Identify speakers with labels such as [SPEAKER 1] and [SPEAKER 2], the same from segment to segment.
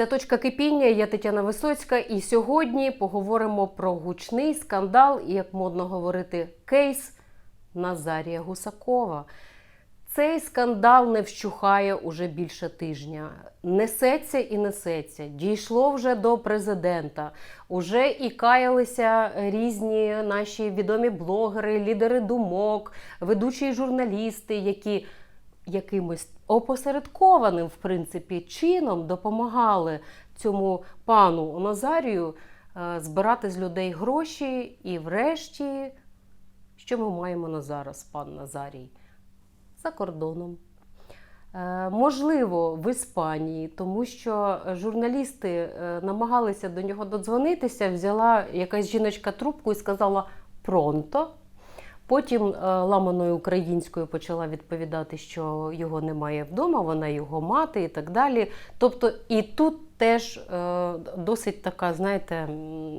[SPEAKER 1] Це точка кипіння. Я Тетяна Висоцька, і сьогодні поговоримо про гучний скандал, і як модно говорити, кейс Назарія Гусакова. Цей скандал не вщухає уже більше тижня. Несеться і несеться. Дійшло вже до президента. Уже і каялися різні наші відомі блогери, лідери думок, ведучі журналісти, які якимось опосередкованим, в принципі, чином допомагали цьому пану Назарію е, збирати з людей гроші. І врешті, що ми маємо на зараз, пан Назарій? За кордоном. Е, Можливо, в Іспанії, тому що журналісти е, намагалися до нього додзвонитися, взяла якась жіночка трубку і сказала пронто. Потім е, ламаною українською почала відповідати, що його немає вдома, вона його мати і так далі. Тобто, і тут теж е, досить така, знаєте,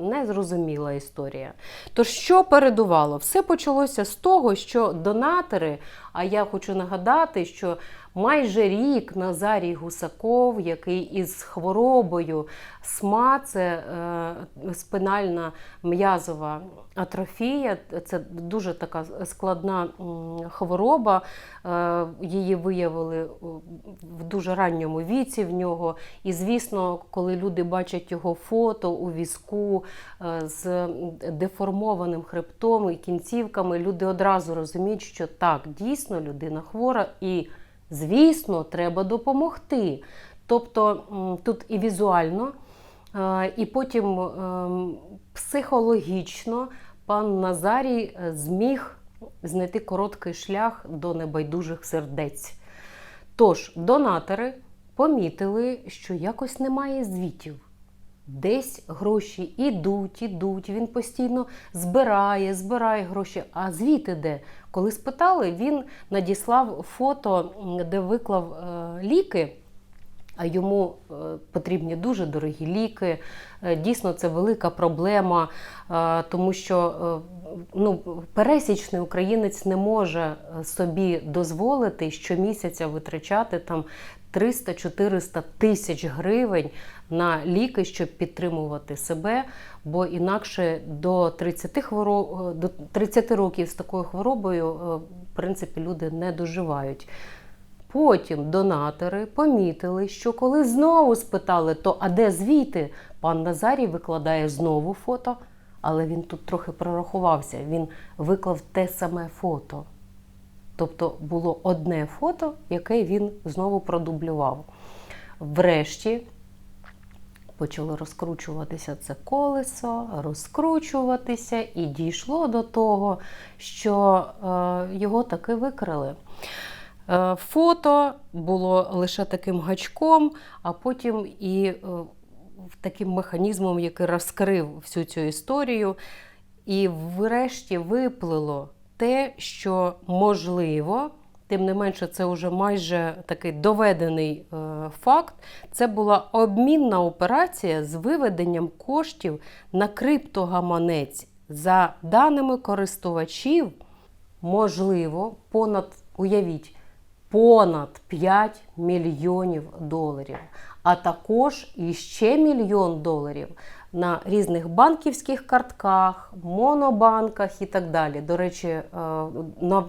[SPEAKER 1] незрозуміла історія. Тож, що передувало? Все почалося з того, що донатори, а я хочу нагадати, що майже рік Назарій Гусаков, який із хворобою СМА, це е, спинальна м'язова атрофія, це дуже така складна хвороба. Е, Її виявили в дуже ранньому віці в нього. І, звісно, коли люди бачать його фото у візку е, з деформованим хребтом і кінцівками, люди одразу розуміють, що так, дійсно людина хвора і. Звісно, треба допомогти. Тобто тут і візуально, е, і потім ем, психологічно пан Назарій е, зміг знайти короткий шлях до небайдужих сердець. Тож, донатори помітили, що якось немає звітів. Десь гроші ідуть, ідуть. Він постійно збирає, збирає гроші. А звіти де? Коли спитали, він надіслав фото, де виклав е, ліки. А йому е, потрібні дуже дорогі ліки. Е, Дійсно, це велика проблема, тому що ну, пересічний українець не може собі дозволити щомісяця витрачати там 300-400 тисяч гривень на ліки, щоб підтримувати себе, бо інакше до 30, хвороб, до 30 років з такою хворобою, е, в принципі, люди не доживають. Потім донатори помітили, що коли знову спитали, то а де звіти, пан Назарій викладає знову фото, але він тут трохи прорахувався. Він виклав те саме фото. Тобто було одне фото, яке він знову продублював. Врешті почало розкручуватися це колесо, розкручуватися, і дійшло до того, що е, його таки викрили. Е, Фото було лише таким гачком, а потім і е, таким механізмом, який розкрив всю цю історію. І врешті виплило те, що можливо, тим не менше, це вже майже такий доведений е, факт. Це була обмінна операція з виведенням коштів на криптогаманець. За даними користувачів, можливо, понад, уявіть, понад 5 мільйонів доларів, а також іще мільйон доларів на різних банківських картках, монобанках і так далі. До речі, е,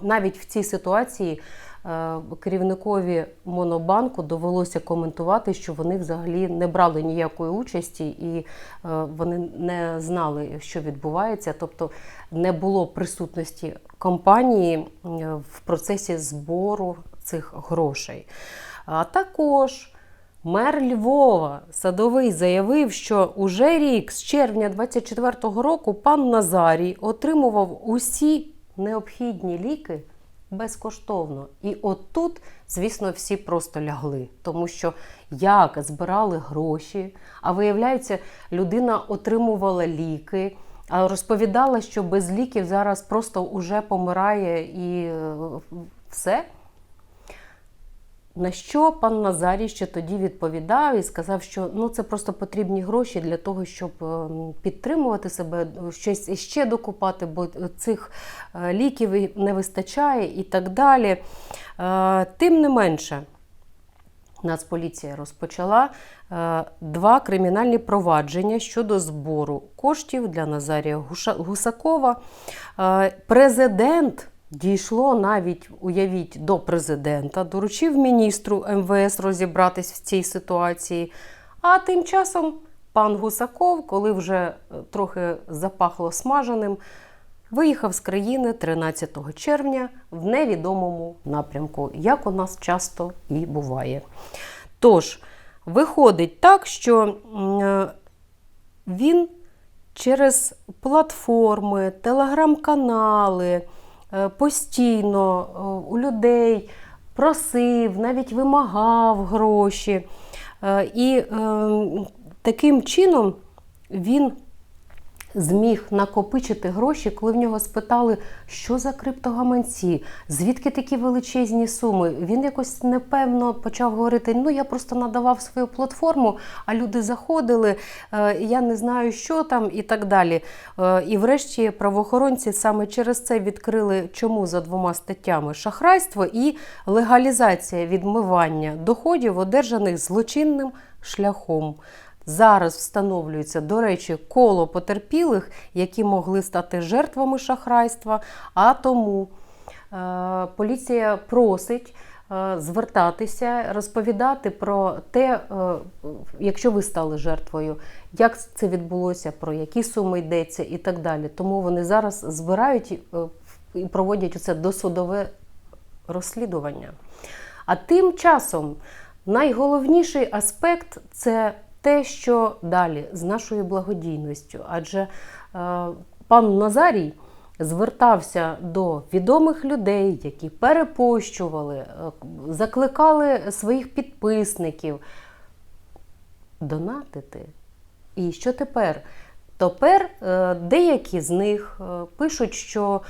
[SPEAKER 1] навіть в цій ситуації е, керівникові монобанку довелося коментувати, що вони взагалі не брали ніякої участі і е, вони не знали, що відбувається. Тобто не було присутності компанії в процесі збору цих грошей. А також Мер Львова Садовий заявив, що уже рік з червня 24-го року пан Назарій отримував усі необхідні ліки безкоштовно. І от тут, звісно, всі просто лягли, тому що як збирали гроші, а виявляється, людина отримувала ліки. А розповідала, що без ліків зараз просто уже помирає і е, все. На що пан Назарій ще тоді відповідав і сказав, що ну це просто потрібні гроші для того, щоб ем, підтримувати себе, щось іще докупати, бо цих е, ліків не вистачає і так далі. Е, Тим не менше, Нацполіція розпочала е, два кримінальні провадження щодо збору коштів для Назарія Гусакова. Е, Президент дійшло навіть, уявіть, до президента, доручив міністру МВС розібратись в цій ситуації. А тим часом пан Гусаков, коли вже е, трохи запахло смаженим, виїхав з країни 13 червня в невідомому напрямку, як у нас часто і буває. Тож, виходить так, що е, він через платформи, телеграм-канали постійно е, у людей просив, навіть вимагав гроші. Е, І е, таким чином він зміг накопичити гроші, коли в нього спитали, що за криптогаманці, звідки такі величезні суми. Він якось непевно почав говорити: ну я просто надавав свою платформу, а люди заходили, е, я не знаю, що там і так далі. Е, І врешті правоохоронці саме через це відкрили чому за двома статтями шахрайство і легалізація відмивання доходів, одержаних злочинним шляхом. Зараз встановлюється, до речі, коло потерпілих, які могли стати жертвами шахрайства. А тому е, поліція просить е, звертатися, розповідати про те, е, якщо ви стали жертвою, як це відбулося, про які суми йдеться і так далі. Тому вони зараз збирають е, і проводять це досудове розслідування. А тим часом найголовніший аспект це те, що далі з нашою благодійністю. Адже е, пан Назарій звертався до відомих людей, які перепощували, е, закликали своїх підписників донатити. І що тепер? Тепер е, деякі з них пишуть, що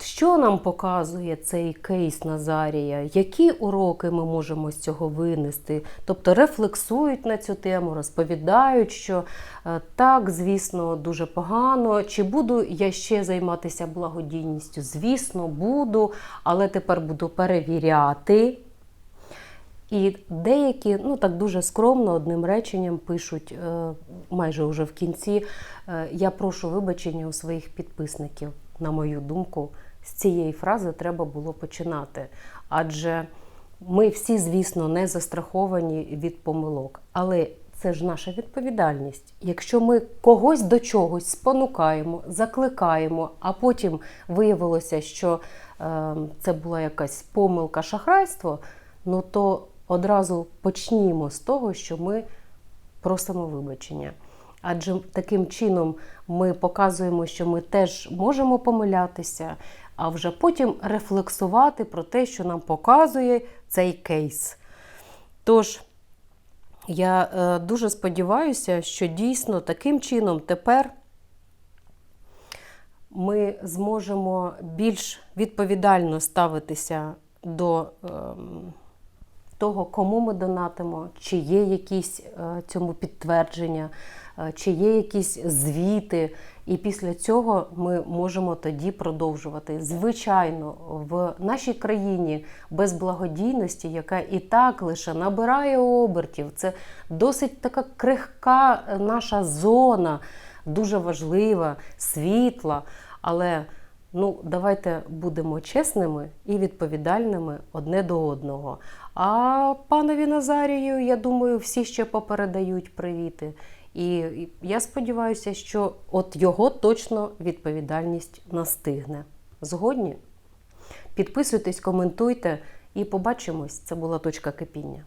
[SPEAKER 1] Що нам показує цей кейс Назарія? Які уроки ми можемо з цього винести? Тобто рефлексують на цю тему, розповідають, що е, так, звісно, дуже погано. Чи буду я ще займатися благодійністю? Звісно, буду, але тепер буду перевіряти. І деякі, ну так дуже скромно, одним реченням пишуть е, майже вже в кінці: е, я прошу вибачення у своїх підписників. На мою думку, з цієї фрази треба було починати. Адже ми всі, звісно, не застраховані від помилок. Але це ж наша відповідальність. Якщо ми когось до чогось спонукаємо, закликаємо, а потім виявилося, що е, це була якась помилка, шахрайство, ну то одразу почнімо з того, що ми просимо вибачення. Адже таким чином ми показуємо, що ми теж можемо помилятися, а вже потім рефлексувати про те, що нам показує цей кейс. Тож, я е, дуже сподіваюся, що дійсно таким чином тепер ми зможемо більш відповідально ставитися до. Е, того, кому ми донатимо, чи є якісь е, цьому підтвердження, е, чи є якісь звіти. І після цього ми можемо тоді продовжувати. Звичайно, в нашій країні без благодійності, яка і так лише набирає обертів, це досить така крихка наша зона, дуже важлива, світла. Але ну, давайте будемо чесними і відповідальними одне до одного. А панові Назарію, я думаю, всі ще попередають привіти. І я сподіваюся, що от його точно відповідальність настигне. Згодні? Підписуйтесь, коментуйте і побачимось. Це була точка кипіння.